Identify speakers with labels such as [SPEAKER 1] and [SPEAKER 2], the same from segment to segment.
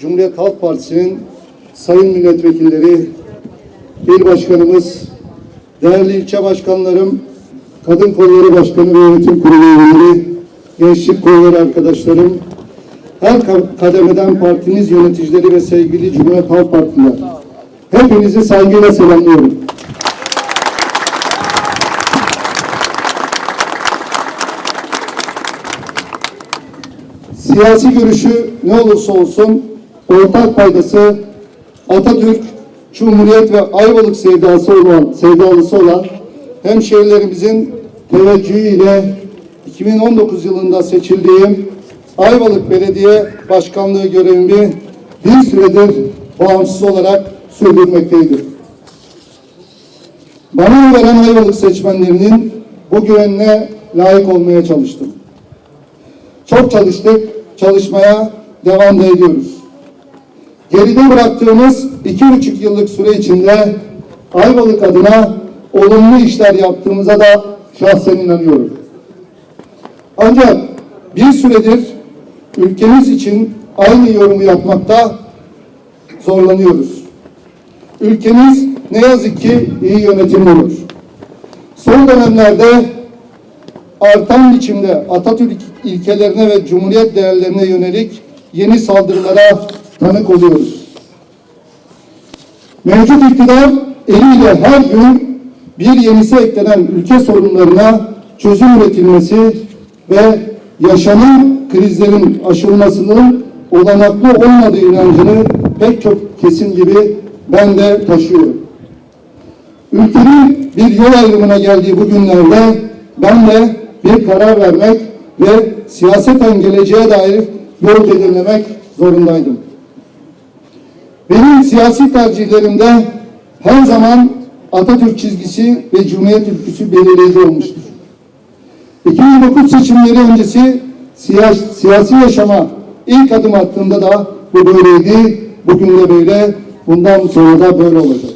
[SPEAKER 1] Cumhuriyet Halk Partisi'nin sayın milletvekilleri, il başkanımız, değerli ilçe başkanlarım, kadın kolları başkanı ve yönetim kurulu üyeleri, gençlik kolları arkadaşlarım, her ka- kademeden partimiz yöneticileri ve sevgili Cumhuriyet Halk Partililer. Hepinizi saygıyla selamlıyorum. Siyasi görüşü ne olursa olsun ortak paydası Atatürk, Cumhuriyet ve Ayvalık sevdası olan, sevdalısı olan hemşehrilerimizin teveccühüyle 2019 yılında seçildiğim Ayvalık Belediye Başkanlığı görevimi bir süredir bağımsız olarak sürdürmekteydim. Bana veren Ayvalık seçmenlerinin bu güvenine layık olmaya çalıştım. Çok çalıştık, çalışmaya devam da ediyoruz. Geride bıraktığımız iki buçuk yıllık süre içinde Ayvalık adına olumlu işler yaptığımıza da şahsen inanıyorum. Ancak bir süredir ülkemiz için aynı yorumu yapmakta zorlanıyoruz. Ülkemiz ne yazık ki iyi yönetilmiyor. Son dönemlerde artan biçimde Atatürk ilkelerine ve Cumhuriyet değerlerine yönelik yeni saldırılara tanık oluyoruz. Mevcut iktidar eliyle her gün bir yenisi eklenen ülke sorunlarına çözüm üretilmesi ve yaşanan krizlerin aşılmasının olanaklı olmadığı inancını pek çok kesim gibi ben de taşıyorum. Ülkenin bir yol ayrımına geldiği bu günlerde ben de bir karar vermek ve siyaseten geleceğe dair yol belirlemek zorundaydım. Benim siyasi tercihlerimde her zaman Atatürk çizgisi ve Cumhuriyet ülküsü belirleyici olmuştur. 2009 seçimleri öncesi siyasi, siyasi yaşama ilk adım attığımda da bu böyleydi. Bugün de böyle, bundan sonra da böyle olacak.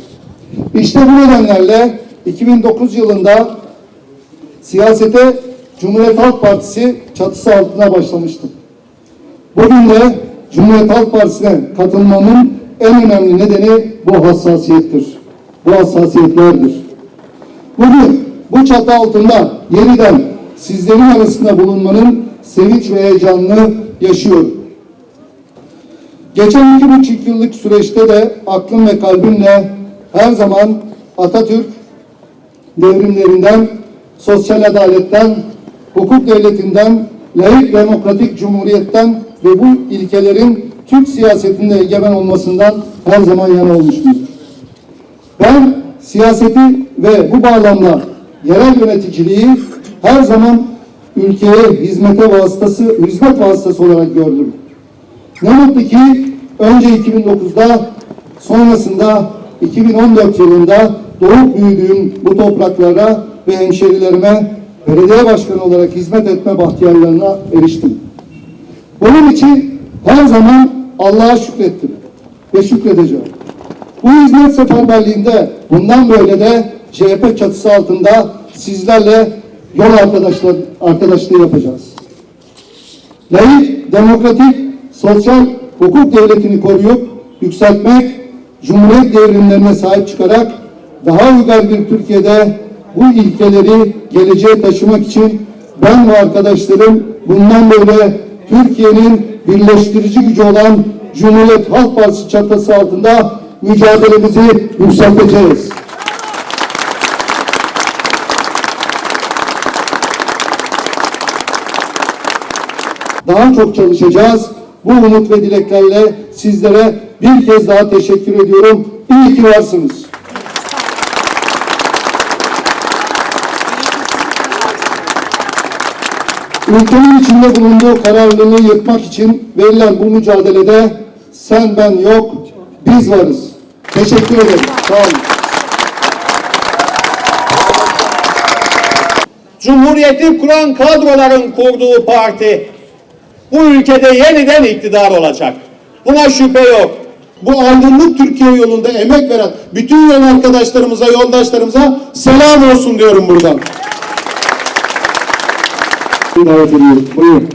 [SPEAKER 1] İşte bu nedenlerle 2009 yılında siyasete Cumhuriyet Halk Partisi çatısı altına başlamıştım. Bugün de Cumhuriyet Halk Partisi'ne katılmamın en önemli nedeni bu hassasiyettir. Bu hassasiyetlerdir. Bugün bu çatı altında yeniden sizlerin arasında bulunmanın sevinç ve heyecanını yaşıyorum. Geçen iki buçuk yıllık süreçte de aklım ve kalbimle her zaman Atatürk devrimlerinden, sosyal adaletten, hukuk devletinden, layık demokratik cumhuriyetten ve bu ilkelerin Türk siyasetinde egemen olmasından her zaman yana olmuşumdur. Ben siyaseti ve bu bağlamda yerel yöneticiliği her zaman ülkeye hizmete vasıtası, hizmet vasıtası olarak gördüm. Ne mutlu ki önce 2009'da sonrasında 2014 yılında doğup büyüdüğüm bu topraklara ve hemşerilerime belediye başkanı olarak hizmet etme bahtiyarlarına eriştim. Bunun için her zaman Allah'a şükrettim ve şükredeceğim. Bu hizmet seferberliğinde bundan böyle de CHP çatısı altında sizlerle yol arkadaşlar, arkadaşlığı yapacağız. Layık, demokratik, sosyal hukuk devletini koruyup yükseltmek, Cumhuriyet devrimlerine sahip çıkarak daha uygar bir Türkiye'de bu ilkeleri geleceğe taşımak için ben ve arkadaşlarım bundan böyle Türkiye'nin birleştirici gücü olan Cumhuriyet Halk Partisi çatısı altında mücadelemizi yükselteceğiz. Daha çok çalışacağız. Bu umut ve dileklerle sizlere bir kez daha teşekkür ediyorum. İyi ki varsınız. Ülkenin içinde bulunduğu kararlılığı yırtmak için verilen bu mücadelede sen ben yok, biz varız. Teşekkür ederim. Sağ olun.
[SPEAKER 2] Cumhuriyeti kuran kadroların kurduğu parti bu ülkede yeniden iktidar olacak. Buna şüphe yok.
[SPEAKER 1] Bu aydınlık Türkiye yolunda emek veren bütün yol arkadaşlarımıza, yoldaşlarımıza selam olsun diyorum buradan. Sizi davet. Buyurun.